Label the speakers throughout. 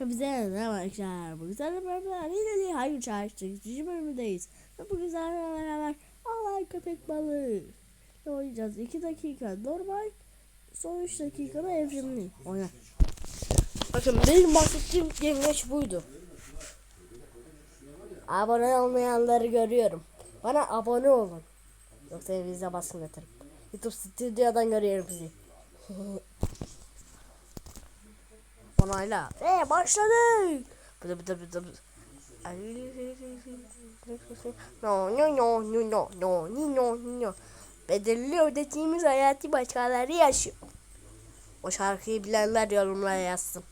Speaker 1: Hepinize merhaba arkadaşlar. Bu güzel beraber yine de hayır çağrıştık. Üçüncü bölümündeyiz. Ve bu güzel beraber alay köpek balığı. Ne oynayacağız? 2 dakika normal. Son 3 dakikada evrimli. Oyna. Bakın benim bahsettiğim yengeç buydu. Abone olmayanları görüyorum. Bana abone olun. Yoksa evinize baskın atarım. YouTube stüdyodan görüyorum sizi. onayla ve başladık. Bıdı bıdı bıdı bıdı. No no no no no no no no Bedelli ödediğimiz hayatı başkaları yaşıyor. O şarkıyı bilenler yorumlara yazsın.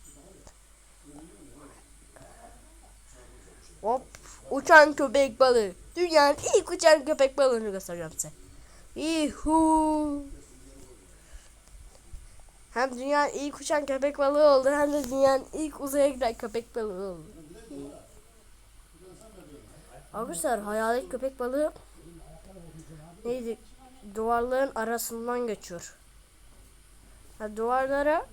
Speaker 1: Hop uçan köpek balığı. Dünyanın ilk uçan köpek balığını göstereceğim size. Yuhuu. Hem dünyanın ilk uçan köpek balığı oldu hem de dünyanın ilk uzaya giden köpek balığı oldu. Arkadaşlar hayalet köpek balığı neydi? Duvarların arasından geçiyor. Ha, duvarlara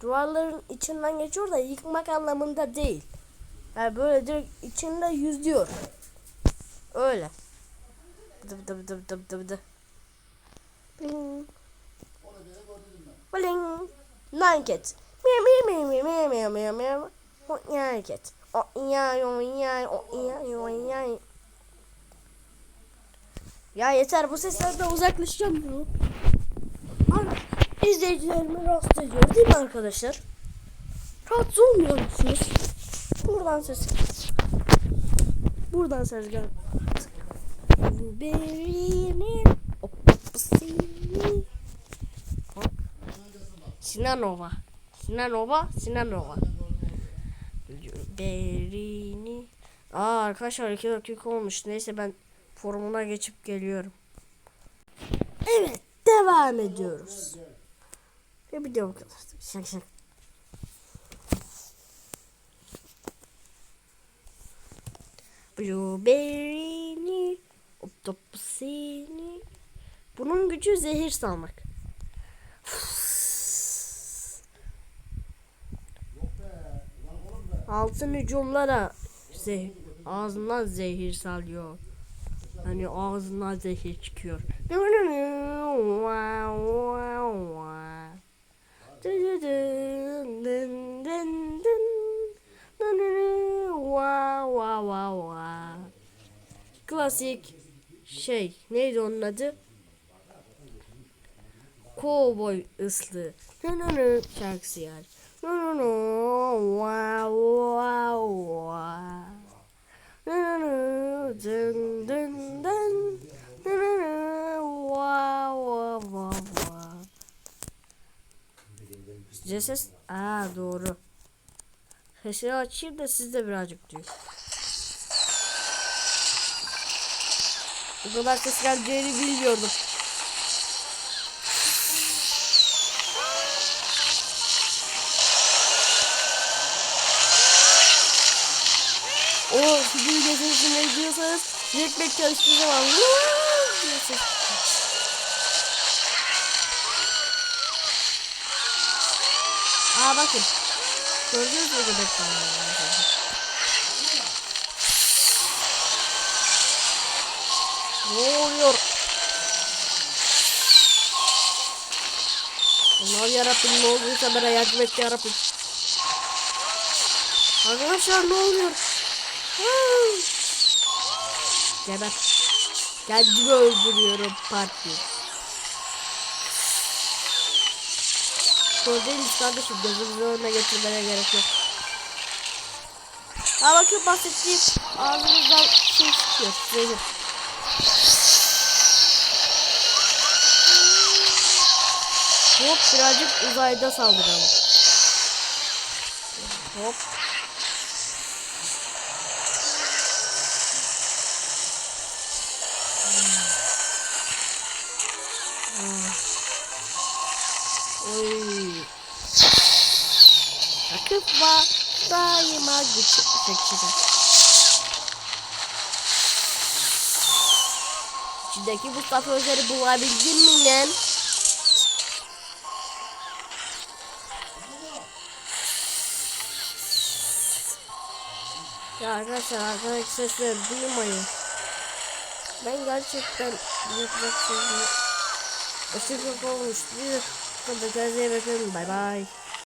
Speaker 1: duvarların içinden geçiyor da yıkmak anlamında değil. Yani böyle direkt içinde yüzüyor. Öyle. Bıdı bıdı bıdı bıdı bıdı bıdı. Bling. Bling. Nugget. Miyav miyav miyav miyav miyav miyav miyav. O nugget. O yay o yay o yay o yay. Ya yeter bu seslerden uzaklaşacağım ya. İzleyicilerime rahatsız ediyor değil mi arkadaşlar? Rahatsız olmuyor musunuz? Buradan ses. Buradan ses gel. Berinin Sinanova. Sinanova, Sinanova. Blueberry'ni. Aa arkadaşlar 2 dakika olmuş. Neyse ben forumuna geçip geliyorum. Evet, devam ediyoruz. Ve de bu kadar. Şak şak. Blueberry'ni, optopusini. Bunun gücü zehir salmak. Altın hücumlara zehir, ağzından zehir salıyor. Hani ağzından zehir çıkıyor. Klasik şey neydi onun adı? Cowboy ıslığı. Şarkısı yani. Size ses... Aa doğru. Sesini açayım da siz de birazcık duyun. Bu kadar ses geleceğini bilmiyordum. O video sesini diyorsanız direkt çalıştığı zaman ses. Aa bakın. Gördünüz mü göbek Ne oluyor? Allah yarabbim ne oluyorsa bana yardım et yarabbim. Arkadaşlar ne oluyor? Geber. Kendimi öldürüyorum parti. Gördüğünüz kardeşim gözümüzün önüne getirmene gerek yok. Ha bakın bahsettiğim ağzımızdan şey çıkıyor. Zehir. Hop birazcık uzayda saldıralım. Hop. takıp var daima güç seçeceğim. İçindeki Mustafa Özer'i bulabildim mi lan? Ya arkadaşlar arkadaşlar sesleri duymayın. Ben gerçekten yapmak istiyorum. Hoşçakalın olmuş. Bir dakika gözlere bakın. Bay bay.